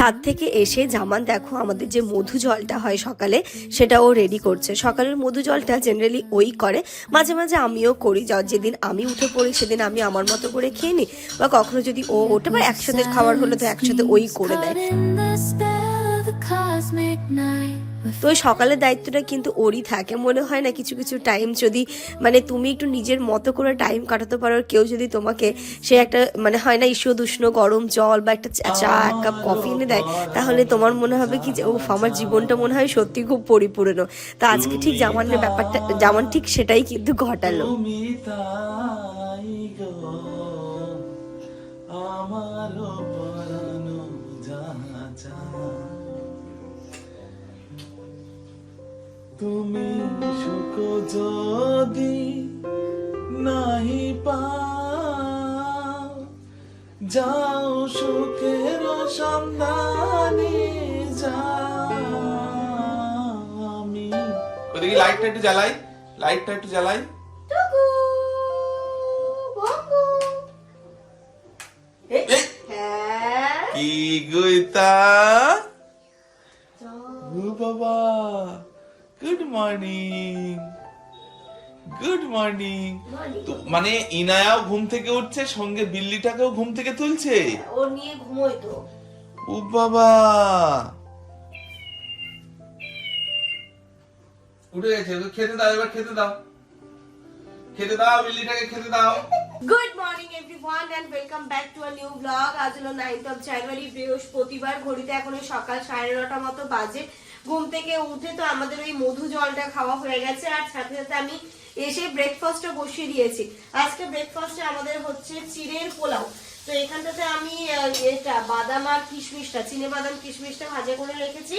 ছাদ থেকে এসে জামান দেখো আমাদের যে মধু জলটা হয় সকালে সেটা ও রেডি করছে। সকালের মধু জলটা জেনারেলি ওই করে। মাঝে মাঝে আমিও করি। যেদিন আমি উঠে পড়ি, সেদিন আমি আমার মতো করে খেয়ে নিই। বা কখনো যদি ও ওঠে বা একসাথে খাবার হলে তো একসাথে ওই করে দেয়। তো ওই সকালের দায়িত্বটা কিন্তু ওরই থাকে। মনে হয় না কিছু কিছু টাইম যদি মানে তুমি একটু নিজের মতো করে টাইম কাটাতে পারো কেউ যদি তোমাকে সে একটা মানে হয় না ঈষৎ উষ্ণ গরম জল বা একটা চা- এক কাপ কফি এনে দেয় তাহলে তোমার মনে হবে কি যে ও আমার জীবনটা মনে হয় সত্যি খুব পরিপূর্ণ। তা আজকে ঠিক জামানের ব্যাপারটা জামান ঠিক সেটাই কিন্তু ঘটালো। আমারও পরানো জানা তুমি সুখ যদি নাহি পাও যাও সুখের সন্ধানে যাও আমি। ওদিকে লাইটটা একটু জ্বালাই লাইটটা একটু জ্বালাই। এই, কি গইতা? মর্নিং গুড মর্নিং মানে ইনায়াও ঘুম থেকে উঠছে সঙ্গে বিল্লিটাকেও ঘুম থেকে তুলছে? ও নিয়ে ঘুমোই তো। ও বাবা! উঠে গেছে খেতে দাও এবার খেতে দাও। খেতে দাও বিল্লিটাকে খেতে দাও। Good morning everyone and welcome back to a new blog আজ হলো নাইন্থ অফ জানুয়ারি বৃহস্পতিবার। ঘড়িতে এখন সকাল সাড়ে নটা মতো বাজে। ঘুম থেকে উঠে তো আমাদের ওই মধু জলটা খাওয়া হয়ে গেছে, আর সাথে সাথে আমি এসে ব্রেকফাস্টটা বসিয়ে দিয়েছি। আজকে ব্রেকফাস্টে আমাদের হচ্ছে চিড়ের পোলাও। তো এখানটাতে আমি এটা, বাদাম আর কিশমিশটা, চিনে বাদাম কিশমিশটা ভাজা করে রেখেছি।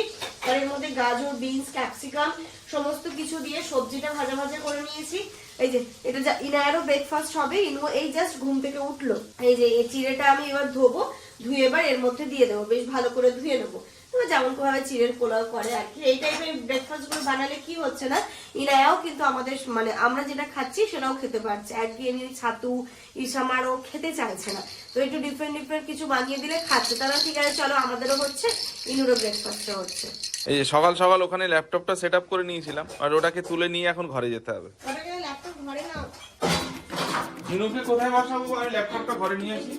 আর এর মধ্যে গাজর, বিনস, ক্যাপসিকাম, সমস্ত কিছু দিয়ে সবজিটা ভাজা ভাজা করে নিয়েছি। এই যে এটা যা ইনায়ারও ব্রেকফাস্ট হবে ইনু এই জাস্ট ঘুম থেকে উঠল। এই যে এই চিড়েটা আমি এবার ধোবো ধুয়ে এবার এর মধ্যে দিয়ে দেবো বেশ ভালো করে ধুয়ে নেব। তো যেমন ভাবে চিড়ের পোলাও করে আর কি। এই টাইপের ব্রেকফাস্টগুলো বানালে কি হচ্ছে না ইনায়াও কিন্তু আমাদের মানে আমরা যেটা খাচ্ছি সেটাও খেতে পারছে। একঘেয়েমি ছাতু ইসামারও খেতে চাইছে না। তো একটু ডিফারেন্ট ডিফারেন্ট কিছু বানিয়ে দিলে খাচ্ছে। তারা ঠিক আছে চলো আমাদেরও হচ্ছে ইনুরও ব্রেকফাস্টটা হচ্ছে। এই যে সকাল সকাল ওখানে ল্যাপটপটা সেট আপ করে নিয়েছিলাম আর ওটাকে তুলে নিয়ে এখন ঘরে যেতে হবে। ল্যাপটপ ঘরে নাও। মিনুকে কোথায় বসাবো? আমি ল্যাপটপটা ঘরে নিয়ে আসি।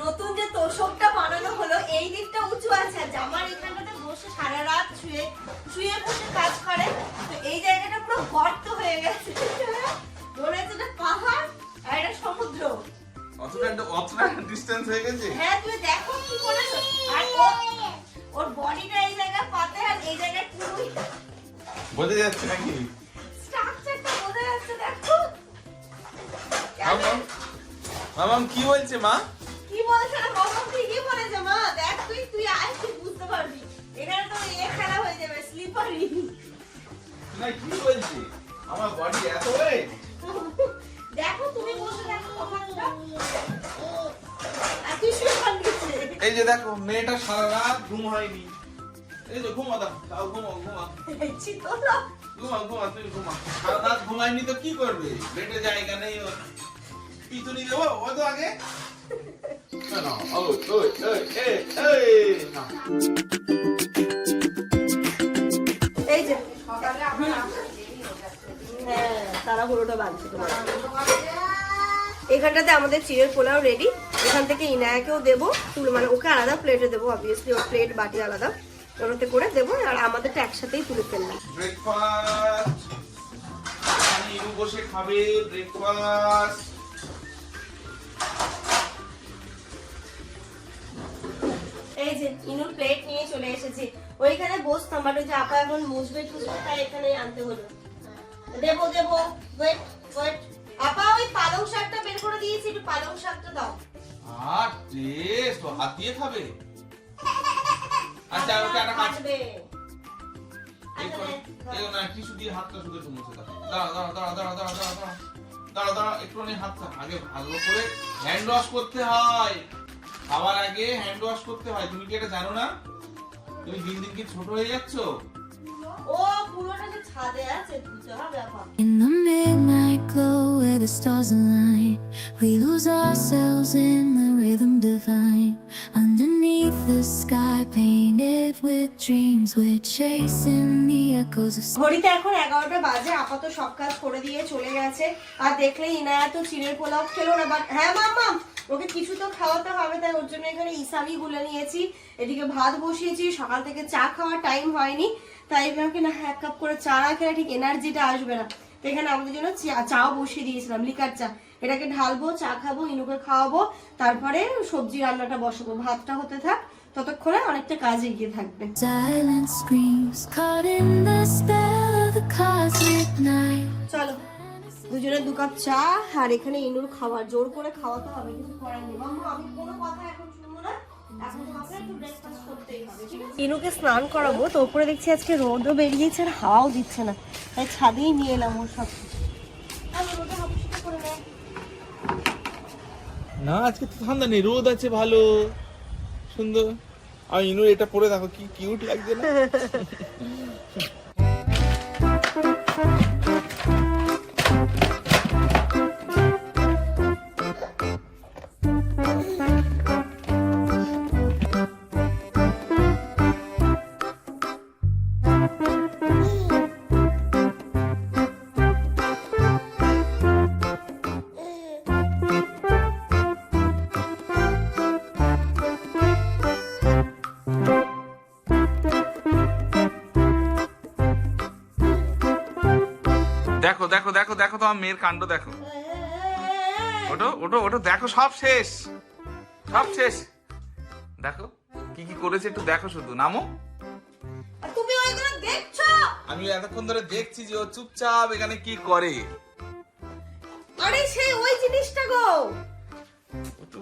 নতুন যে তোষকটা বানানো হলো এই দিকটা উঁচু আছে। আর জামার এখানটাতে বসে সারা রাত শুয়ে শুয়ে বসে কাজ করে। তো এই জায়গাটা পুরো গর্ত হয়ে গেছে। অতটা ডিস্টেন্স হয়ে গেছে? হ্যাঁ তুমি দেখো কি করেছ। আর ওর বডিটা এই জায়গায় পাতে আর এই জায়গায় পুরো বোঝা যাচ্ছে নাকি? স্ট্রাকচারটা বোঝা যাচ্ছে দেখো। মামাম মামাম কি বলছে মা? কি বলছে না বাবা ঠিকই বলেছে মা? দেখ তুই তুই আয় তুই বুঝতে পারবি। এখানে তো এ খেলা হয়ে যাবে স্লিপারি না কি বলছে? আমার বডি এত দেখো মেয়েটা সারা রাত ঘুম হয়নি। এই যে ঘুমা দাও তাও ঘুমা ঘুমা। ঘুমা ঘুমা তুমি ঘুমা। সারা রাত ঘুমায়নি তো কি করবে? বেডে জায়গা নেই ওর। পিছুনি দেবো ও তো আগে। না, না, ওই, ওই, ওই, এই, এই, না। এই যে হ্যাঁ তাড়াহুড়োটা বাঁধছে তোমার। এখানটাতে আমাদের চিড়ের পোলাও রেডি এখান থেকে ইনায়াকেও দেবো তুলে মানে ওকে আলাদা প্লেটে দেবো অবভিয়াসলি ওর প্লেট বাটি আলাদা। ওটাতে করে দেবো আর আমাদেরটা একসাথেই তুলে ফেললাম। ব্রেকফাস্ট বসে খাবে ব্রেকফাস্ট এই যে ইনুর প্লেট নিয়ে চলে এসেছি। ওইখানে বসতাম বাট ওই যে আপা এখন মুসবে টুসবে তাই এখানে আনতে হলো। দেবো দেবো ওয়েট ওয়েট দিয়েছি একটু পালং শাকটা দাও। আর দিয়ে খাবে। আচ্ছা ওকে একটা কাজ কাটবে এই আচ্ছা, নে, দিয়ে হাতটা শুধু একটু মুছে দাও। দাঁড়া দাঁড়া দাঁড়া দাঁড়া দাঁড়া দাঁড়া দাঁড়া দাঁড়া দাঁড়া একটু নে হাতটা আগে ভালো করে হ্যান্ড ওয়াশ করতে হয়। খাবার আগে হ্যান্ড ওয়াশ করতে হয়। তুমি কি এটা জানো না? তুমি দিন দিন কি ছোট হয়ে যাচ্ছ? ও পুরোটা যে ছাদে আছে ধুতে হবে এখন In the midnight glow where the stars align, we lose ourselves in the rhythm divine. Underneath the sky painted with dreams, we're chasing the echoes of ঘড়িতে এখন এগারোটা বাজে আপাতত সব কাজ করে দিয়ে চলে গেছে আর দেখলে ইনায়া তো চিড়ের পোলাও খেলো না বাট হ্যাঁ মাম্মা ওকে কিছু তো খাওয়াতে হবে তাই ওর জন্য এখানে ইসামি গুলে নিয়েছি। এদিকে ভাত বসিয়েছি সকাল থেকে চা খাওয়ার টাইম হয়নি। তাই ভাবছি না এক কাপ করে চা না খেলে ঠিক এনার্জিটা আসবে না। তো এখানে আমাদের জন্য চা- চাও বসিয়ে দিয়েছিলাম লিকার চা। এটাকে ঢালবো চা খাব ইনুকে খাওয়াবো তারপরে সবজি রান্নাটা বসাবো। ভাতটা হতে থাক ততক্ষণে অনেকটা কাজ এগিয়ে থাকবে. চলো। দুজনে দু কাপ চা আর এখানে ইনুর খাবার। জোর করে খাওয়াতে হবে কিছু করার নেই। আমি কোনো কথা এখন শুনব না। এখন তোমাকে একটু ব্রেকফাস্ট করতেই হবে ঠিক আছে? ইনুকে স্নান করাবো তো উপরে দেখছি আজকে রোদও বেরিয়েছে আর হাওয়াও দিচ্ছে না। তাই ছাদেই নিয়ে এলাম ওর সব না আজকে তো ঠান্ডা নেই রোদ আছে ভালো। সুন্দর। আর ইনুর এটা পরে দেখো কি কিউট লাগছে না? তোমার মেয়ের কাণ্ড দেখো। ওটো ওটো ওটো দেখো সব শেষ। সব শেষ। দেখো কি কি করেছে একটু দেখো শুধু। নামো। তুমি ওইগুলো দেখছ? আমি এতক্ষণ ধরে দেখছি যে ও চুপচাপ এখানে কি করে। আরে সেই ওই জিনিসটা গো। ও তো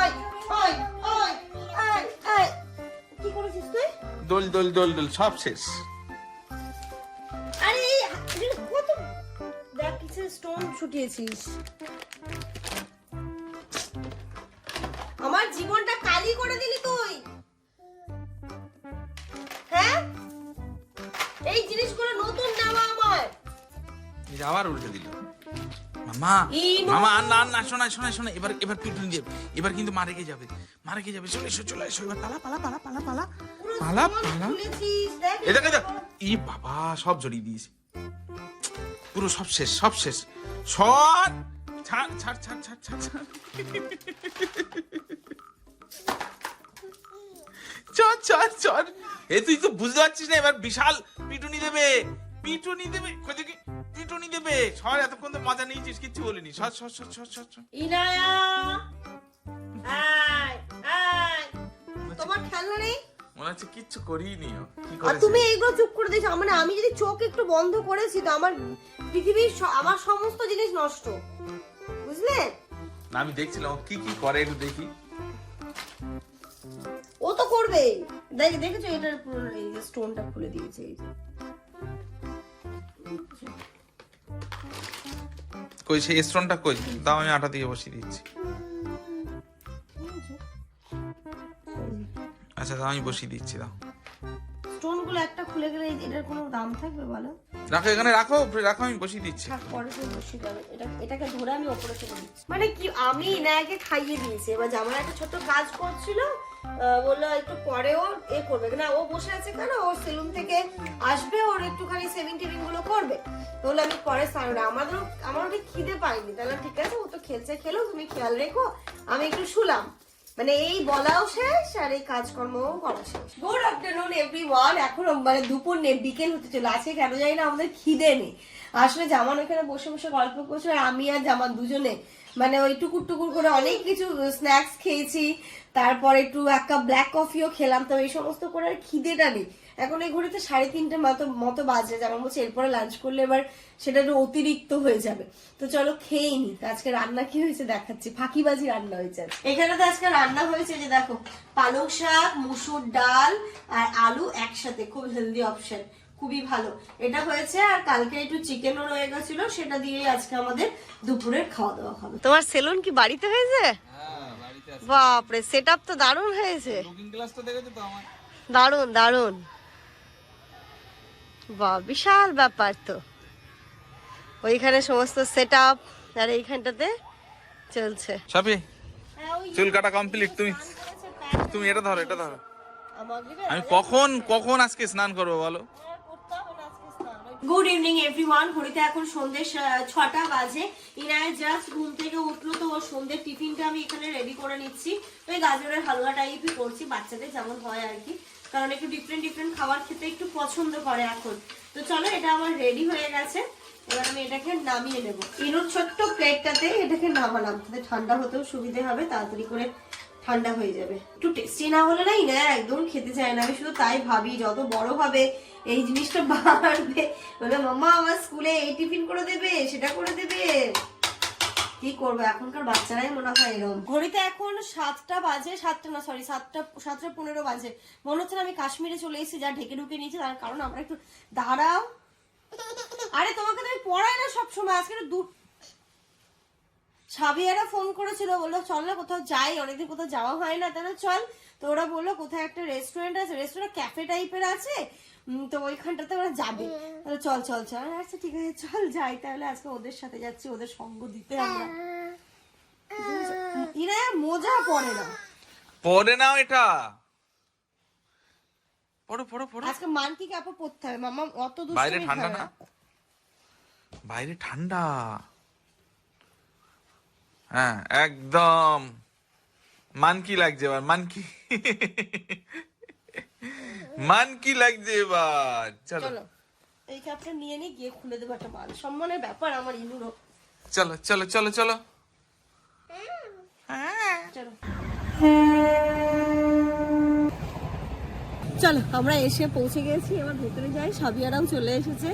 ওই ওই ওই। এই এই কি করেছিস তুই? দোল দোল দোল দোল সব শেষ। এটা কত দেখ কিছু স্টোন ছুটিয়েছিস। আমার জীবনটা কালি করে দিলি তুই। হ্যাঁ? এই জিনিসগুলো নতুন নেওয়া আমার। যে আবার উল্টে দিল। মামা মামা আর না না শোনা শোনা শোনা এবার এবার পিটুনি দেবে এবার কিন্তু মারে গিয়ে যাবে। মারে যাবে চলে এসো চলে এসো। এবার পালা পালা পালা পালা পালা পালা পালা। খুলেছিস দেখ। এটা এটা ই বাবা সব জড়িয়ে দিয়েছে। পুরো সব শেষ সব শেষ। সর! ছাড় ছাড় ছাড় ছাড় ছাড় ছাড়। চল চল চল। এ, তুই তো বুঝতে পারছিস না, এবার বিশাল পিটুনি দেবে। পিটুনি দেবে। কোথায় কি পিটুনি দেবে। সর, এতক্ষণ তো মজা নিয়েছিস, কিচ্ছু বলিনি। সর সর সর সর সর। ইনায়া! মনে হচ্ছে কিচ্ছু করিনি। আর তুমি এইগুলো চুপ করে দিয়েছ মানে আমি যদি চোখ একটু বন্ধ করেছি তো আমার পৃথিবীর আমার সমস্ত জিনিস নষ্ট। বুঝলে? না আমি দেখছিলাম কি কি করে একটু দেখি। ও তো করবে। দেখ দেখেছ? এটার পুরো এই যে স্টোনটা খুলে দিয়েছে এই যে। কই সেই স্টোনটা কই? দাও আমি আটা দিয়ে বসিয়ে দিচ্ছি। আচ্ছা দাও আমি বসিয়ে দিচ্ছি দাও। স্টোনগুলো একটা খুলে গেলে এটার কোনো দাম থাকবে বলো? রাখো এখানে রাখো উপরে রাখো আমি বসিয়ে দিচ্ছি। পরে তুমি বসিয়ে দেবে এটা এটাকে ধরে আমি ওপরে চলে দিচ্ছি। মানে কি আমি ইনায়াকে খাইয়ে দিয়েছি। এবার জামার একটা ছোট কাজ করছিল বলল একটু পরে ও এ করবে। না ও বসে আছে কেন? ওর সেলুন থেকে আসবে ওর একটুখানি সেভিং টেভিংগুলো করবে। তো বলল আমি পরে স্নান করব। আমাদেরও আমার ওটা খিদে পাইনি। তাহলে ঠিক আছে ও তো খেলছে খেলো তুমি খেয়াল রেখো। আমি একটু শুলাম। মানে এই বলাও শেষ আর এই কাজকর্মও করা শেষ। গুড আফটারনুন এভরি ওয়ান এখন মানে দুপুর নেই বিকেল হতে চলে আছে কেন জানি না আমাদের খিদে নেই। আসলে জামান ওখানে বসে বসে গল্প করছে আমি আর জামান দুজনে মানে ওই টুকুর টুকুর করে অনেক কিছু স্ন্যাক্স খেয়েছি। তারপর একটু এক কাপ ব্ল্যাক কফিও খেলাম। তো এই সমস্ত করে আর খিদেটা নেই। এখন এই ঘড়িতে সাড়ে তিনটে মতো মতো বাজে যেমন বলছে এরপরে লাঞ্চ করলে এবার সেটা একটু অতিরিক্ত হয়ে যাবে। তো চলো খেয়েই নি তো আজকে রান্না কি হয়েছে দেখাচ্ছি ফাঁকিবাজি রান্না হয়েছে এখানে তো আজকে রান্না হয়েছে যে দেখো পালং শাক মুসুর ডাল আর আলু একসাথে খুব হেলদি অপশন খুবই ভালো। এটা হয়েছে আর কালকে একটু চিকেনও রয়ে গেছিল সেটা দিয়েই আজকে আমাদের দুপুরের খাওয়া দাওয়া হবে। তোমার সেলুন কি বাড়িতে হয়েছে? হ্যাঁ বাড়িতে আছে। বাপরে সেট তো দারুণ হয়েছে। কুকিং ক্লাসটা দেখেছ তো আমার দারুণ দারুণ। বাহ বিশাল ব্যাপার তো। ওইখানে সমস্ত সেট আপ আর এইখানটাতে চলছে। সাপি চুল কাটা কমপ্লিট তুমি তুমি এটা ধরো এটা ধরো। আমি কখন কখন আজকে স্নান করব বলো? গুড ইভিনিং এভরিওয়ান ঘড়িতে এখন সন্ধ্যে ছটা বাজে। ইনায় জাস্ট ঘুম থেকে উঠল তো ওর সন্ধ্যের টিফিনটা আমি এখানে রেডি করে নিচ্ছি। ওই গাজরের হালুয়া টাইপই করছি বাচ্চাদের যেমন হয় আর কি। কারণ একটু ডিফারেন্ট ডিফারেন্ট খাবার খেতে একটু পছন্দ করে এখন। তো চলো, এটা আমার রেডি হয়ে গেছে। এবার আমি এটাকে নামিয়ে নেব। ইনুর ছোট্ট প্লেটটাতে এটাকে নামালাম। তাতে ঠান্ডা হতেও সুবিধে হবে, তাড়াতাড়ি করে ঠান্ডা হয়ে যাবে। একটু টেস্টি না হলে না একদম খেতে চায় না। আমি শুধু তাই ভাবি, যত বড় হবে, এই জিনিসটা বাড়বে। বলে মাম্মা, আমার স্কুলে এই টিফিন করে দেবে, সেটা করে দেবে। কি করব? এখনকার বাচ্চারাই মনে হয় এরকম ঘড়িতে এখন সাতটা বাজে, সাতটা না সরি সাতটা সাতটা পনেরো বাজে। মনে হচ্ছে না আমি কাশ্মীরে চলে এসেছি, যা ঢেকে ঢুকে নিয়েছি, তার কারণ আমরা একটু দাঁড়াও। আরে, তোমাকে তো আমি পড়াই না সবসময়, আজকে দু সাবিয়ারা ফোন করেছিল, বলল, চল না, কোথাও যাই, অনেকদিন কোথাও যাওয়া হয় না। তাহলে চল। তো ওরা বলল, কোথায় একটা রেস্টুরেন্ট আছে? রেস্টুরেন্ট ক্যাফে টাইপের আছে তো ওইখানটাতে ওরা যাবে। তাহলে চল চল চল। আচ্ছা ঠিক আছে চল যাই তাহলে। আজকে ওদের সাথে যাচ্ছি ওদের সঙ্গ দিতে আমরা। ইরা মজা পড়ে না। পরে নাও এটা। পড়ো পড়ো পড়ো। আজকে মানকি কাপড় পরতে হবে? মামা অত বাইরে ঠান্ডা না? বাইরে ঠান্ডা। হ্যাঁ একদম। মানকি লাগছে এবার মানকি। মানকি লাগছে এবার? চলো। এই কাপটা নিয়ে নি গিয়ে খুলে দেবো একটা মান। সম্মানের ব্যাপার আমার ইনুরও চলো চলো চলো চলো। চলো। চলো আমরা এসে পৌঁছে গেছি। এবার ভেতরে যাই। সাবিয়ারাও চলে এসেছে।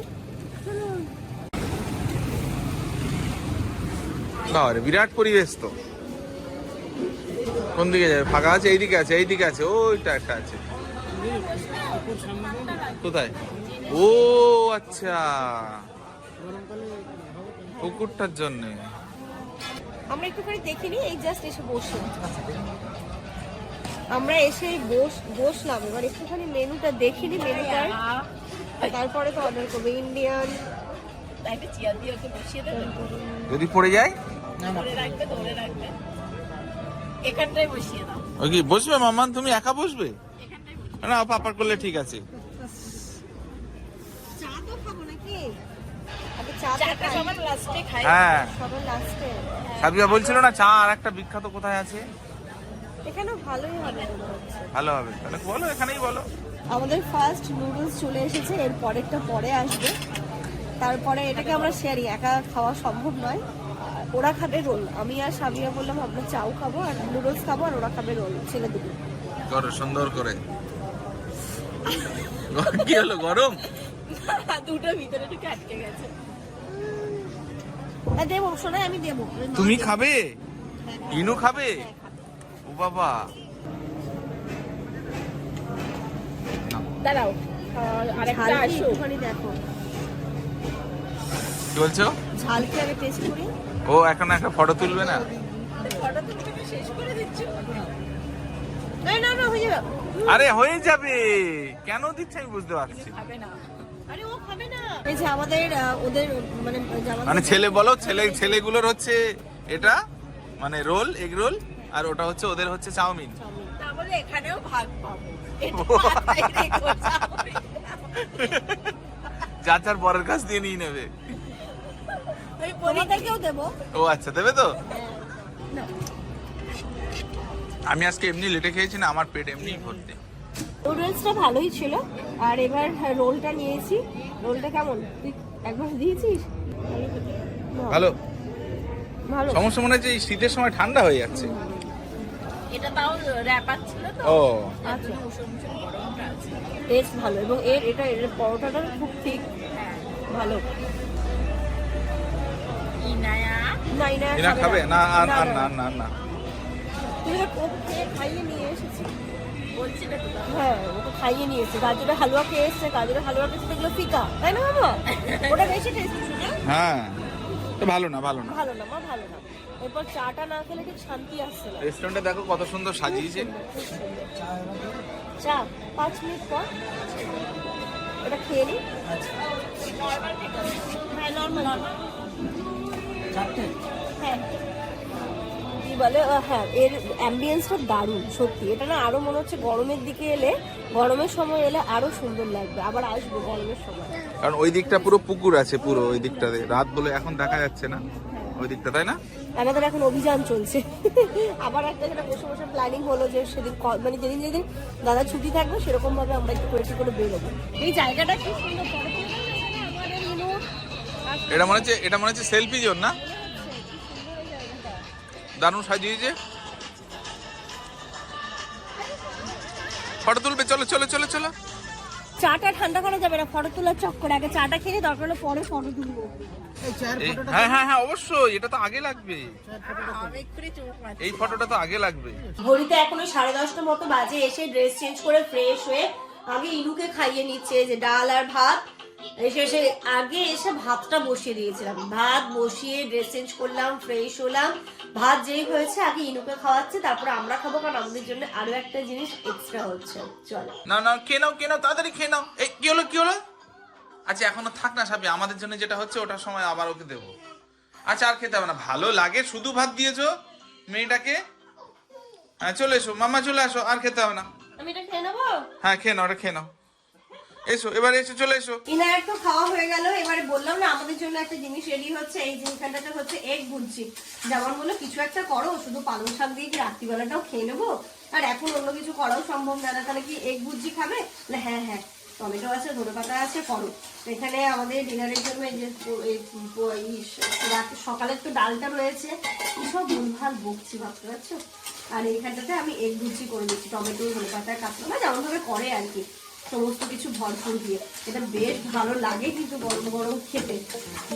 বাবারে বিরাট পরিবেশ তো। কোন দিকে যাবে? ফাঁকা আছে? এইদিকে আছে এইদিকে আছে। ওইটা একটা আছে। কোথায়? ও আচ্ছা। পুকুরটার জন্যে। আমরা একটুখানি দেখিনি এই জাস্ট এসে বসে। আমরা এসে বস বসলাম। এবার একটুখানি মেনুটা দেখিনি মেনুটা। তারপরে তো অর্ডার করব ইন্ডিয়ান যদি পড়ে যায়? এখানটাই বসিয়ে দাও। ওই কি বসবে মামান তুমি একা বসবে? না পাপার করলে ঠিক আছে। চা তো খাব নাকি? আগে চা চাটা লাস্টে হ্যাঁ। সাবিয়া বলছিল না চা আর একটা বিখ্যাত কোথায় আছে? এখানে ভালোই হবে ভালো হবে। তাহলে বলো এখানেই বলো। আমাদের ফার্স্ট নুডলস চলে এসেছে এর পরেরটা পরে আসবে। তারপরে এটাকে আমরা শেয়ারি একা খাওয়া সম্ভব নয়। ওরা খাবে রোল। আমি আর সামিয়া বললাম আমরা চাও খাব আর নুডলস খাব আর ওরা খাবে রোল। ছেলে দুটো করো সুন্দর করে। কি হলো গরম? দুটো ভিতরে ঢুকে আটকে গেছে। হ্যাঁ দেবো শোনাই আমি দেবো। তুমি খাবে? ইনু খাবে? ও বাবা। দাঁড়াও আরেকটা দেখো। কি বলছো? ঝাল কি আগে টেস্ট করি? ও এখন একটা ফটো তুলবে না? ফটো তুমি শেষ করে দিচ্ছ? এই না না হয়ে যাবে। আরে হয়ে যাবে। কেন দিচ্ছে আমি বুঝতে পারছি এই যে আমাদের ওদের মানে মানে ছেলে বলো ছেলে ছেলেগুলোর হচ্ছে এটা মানে রোল এগ রোল আর ওটা হচ্ছে ওদের হচ্ছে চাউমিন। তাহলে এখানেও ভাগ পাবো। যার যার পরের কাছ দিয়ে নিয়ে নেবে। ও আচ্ছা দেবে তো? আমি আজকে এমনি লেটে খেয়েছি না আমার পেট এমনি ভর্তি। নুডলসটা ভালোই ছিল আর এবার রোলটা নিয়েছি। রোলটা কেমন? তুই একবার দিয়েছিস? ভালো। ভালো। সমস্যা মনে হচ্ছে এই শীতের সময় ঠান্ডা হয়ে যাচ্ছে। এটা তাও র্যাপার ছিল তো। ও। আচ্ছা টেস্ট ভালো এবং এর এটা এর পরোটাটা খুব ঠিক ভালো। ইনায়া? না এরা খাবে না। আর আর না, না। না না। তুমি তো ওকে খেয়ে খাইয়ে নিয়ে এসেছি। বলছিলে তো হ্যাঁ ওকে খাইয়ে নিয়ে এসেছি। গাজরের হালুয়া খেয়ে এসছে। গাজরের হালুয়া খেয়েছে দেখল ফিকা। তাই না মামা? ওটা বেশি টেস্টি হ্যাঁ তো ভালো না ভালো না। ভালো না মা ভালো না। এরপর চাটা না খেলে ঠিক শান্তি আসছে না। রেস্টুরেন্টে দেখো কত সুন্দর সাজিয়েছে। চা পাঁচ মিনিট পর। এটা খেয়ে নি। হ্যাঁ নর্মাল হ্যাঁ। কি বলে হ্যাঁ এর অ্যাম্বিয়েন্সটা দারুণ সত্যি। এটা না আরও মনে হচ্ছে গরমের দিকে এলে গরমের সময় এলে আরও সুন্দর লাগবে। আবার আসব গরমের সময়। কারণ ওই দিকটা পুরো পুকুর আছে পুরো ওই দিকটাতে রাত বলে এখন দেখা যাচ্ছে না ওই দিকটা তাই না? আমাদের এখন অভিযান চলছে। আবার একটা যেটা বসে বসে প্ল্যানিং হলো যে সেদিন মানে যেদিন যেদিন দাদা ছুটি থাকবে সেরকম ভাবে আমরা একটু করে করে বেরোবো। এই জায়গাটা কি সুন্দর এটা মনে হচ্ছে এটা মনে হচ্ছে সেলফি জোন না? দারুণ সাজিয়েছে। ফটো তুলবে চলো চলো চলো চলো। চাটা ঠান্ডা করা যাবে না ফটো তোলার চক্কর আগে চাটা খেয়ে দরকার হলে পরে ফটো তুলবো। হ্যাঁ হ্যাঁ হ্যাঁ অবশ্যই এটা তো আগে লাগবে। এই ফটোটা তো আগে লাগবে। ঘড়িতে এখন ওই সাড়ে দশটা মতো বাজে এসে ড্রেস চেঞ্জ করে ফ্রেশ হয়ে আগে ইনুকে খাইয়ে নিচ্ছে যে ডাল আর ভাত এসে এসে আগে এসে ভাতটা বসিয়ে দিয়েছিলাম। ভাত বসিয়ে ড্রেস চেঞ্জ করলাম ফ্রেশ হলাম। ভাত যেই হয়েছে আগে ইনুকে খাওয়াচ্ছে তারপরে আমরা খাব কারণ আমাদের জন্য আরও একটা জিনিস এক্সট্রা হচ্ছে। চলো। না না খেয়ে নাও খেয়ে নাও তাড়াতাড়ি খেয়ে নাও। এই কি হলো কি হলো? আচ্ছা এখনও থাক না সাবি আমাদের জন্য যেটা হচ্ছে ওটার সময় আবার ওকে দেবো। আচ্ছা আর খেতে হবে না। ভালো লাগে শুধু ভাত দিয়েছ মেয়েটাকে? হ্যাঁ চলে এসো। মামা চলে আসো আর খেতে হবে না। আমি এটা খেয়ে নেব? হ্যাঁ খেয়ে নাও ওটা খেয়ে নাও। এসো, এবার এসো, চলে এসো। ইনার তো খাওয়া হয়ে গেল, এবারে বললাম না, আমাদের জন্য একটা জিনিস রেডি হচ্ছে, এই জিনিসটাতে হচ্ছে এগ বুনছি যেমন বলল, কিছু একটা করো, শুধু পালং শাক দিয়ে কি রাত্রিবেলাটাও খেয়ে নেব? আর এখন অন্য কিছু করাও সম্ভব না, তাহলে কি এগ বুঝছি খাবে? না হ্যাঁ হ্যাঁ টমেটো আছে, ধনে পাতা আছে, করো। এখানে আমাদের ডিনারের জন্য এই যে সকালের তো ডালটা রয়েছে। এসব ভুলভাল বকছি, ভাবতে পারছ? আর এইখানটাতে আমি এগ বুঝছি করে দিচ্ছি, টমেটো, ধনে পাতা কাঁচা মানে যেমন ভাবে করে আর কি। সমস্ত কিছু ভরপুর দিয়ে। এটা বেশ ভালো লাগে কিন্তু গরম গরম খেতে।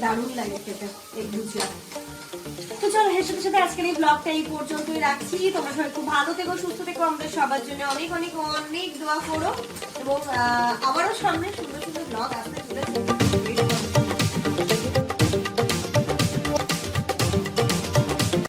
দারুণ লাগে খেতে এই গুজরা তো চলো, এর সাথে আজকের এই ব্লগটা এই পর্যন্তই রাখছি। তোমরা সবাই খুব ভালো থেকো, সুস্থ থেকো। আমাদের সবার জন্য অনেক অনেক অনেক দোয়া করো। এবং আবারও সামনে সুন্দর সুন্দর ব্লগ আসতে চলেছে।